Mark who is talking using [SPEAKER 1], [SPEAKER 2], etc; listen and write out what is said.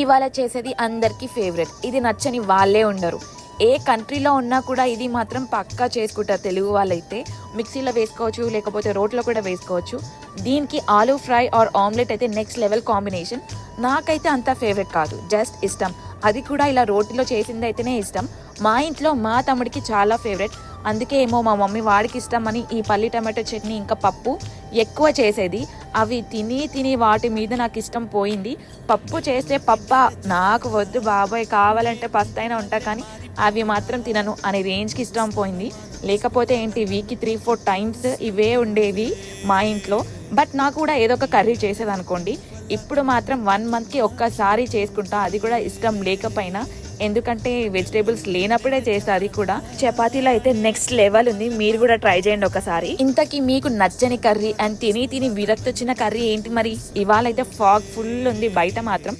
[SPEAKER 1] ఇవాళ చేసేది అందరికీ ఫేవరెట్ ఇది నచ్చని వాళ్ళే ఉండరు. ఏ కంట్రీలో ఉన్నా కూడా ఇది మాత్రం పక్కా చేసుకుంటారు తెలుగు వాళ్ళైతే. మిక్సీలో వేసుకోవచ్చు లేకపోతే రోట్లో కూడా వేసుకోవచ్చు. దీనికి ఆలూ ఫ్రై ఆర్ ఆమ్లెట్ అయితే నెక్స్ట్ లెవెల్ కాంబినేషన్ నాకైతే అంత ఫేవరెట్ కాదు. జస్ట్ ఇష్టం. అది కూడా ఇలా రోటీలో చేసింది అయితేనే ఇష్టం. మా ఇంట్లో మా తమ్ముడికి చాలా ఫేవరెట్ అందుకే ఏమో మా మమ్మీ వాడికి ఇష్టం అని ఈ పల్లి టమాటో చట్నీ ఇంకా పప్పు ఎక్కువ చేసేది. అవి తిని తిని వాటి మీద నాకు ఇష్టం పోయింది. పప్పు చేస్తే పప్ప నాకు వద్దు బాబాయ్ కావాలంటే పస్తైనా ఉంటా కానీ అవి మాత్రం తినను అనే రేంజ్కి ఇష్టం పోయింది. లేకపోతే ఏంటి వీక్కి త్రీ ఫోర్ టైమ్స్ ఇవే ఉండేవి మా ఇంట్లో. బట్ నాకు కూడా ఏదో ఒక కర్రీ చేసేది అనుకోండి. ఇప్పుడు మాత్రం వన్ మంత్కి ఒక్కసారి చేసుకుంటా అది కూడా ఇష్టం లేకపోయినా ఎందుకంటే వెజిటేబుల్స్ లేనప్పుడే చేస్తారు అది కూడా. చపాతీలో అయితే నెక్స్ట్ లెవెల్ ఉంది. మీరు కూడా ట్రై చేయండి ఒకసారి. ఇంతకీ మీకు నచ్చని కర్రీ అండ్ తిని తిని విరక్తి వచ్చిన కర్రీ ఏంటి మరి? ఇవాళ అయితే ఫాగ్ ఫుల్ ఉంది. బయట మాత్రం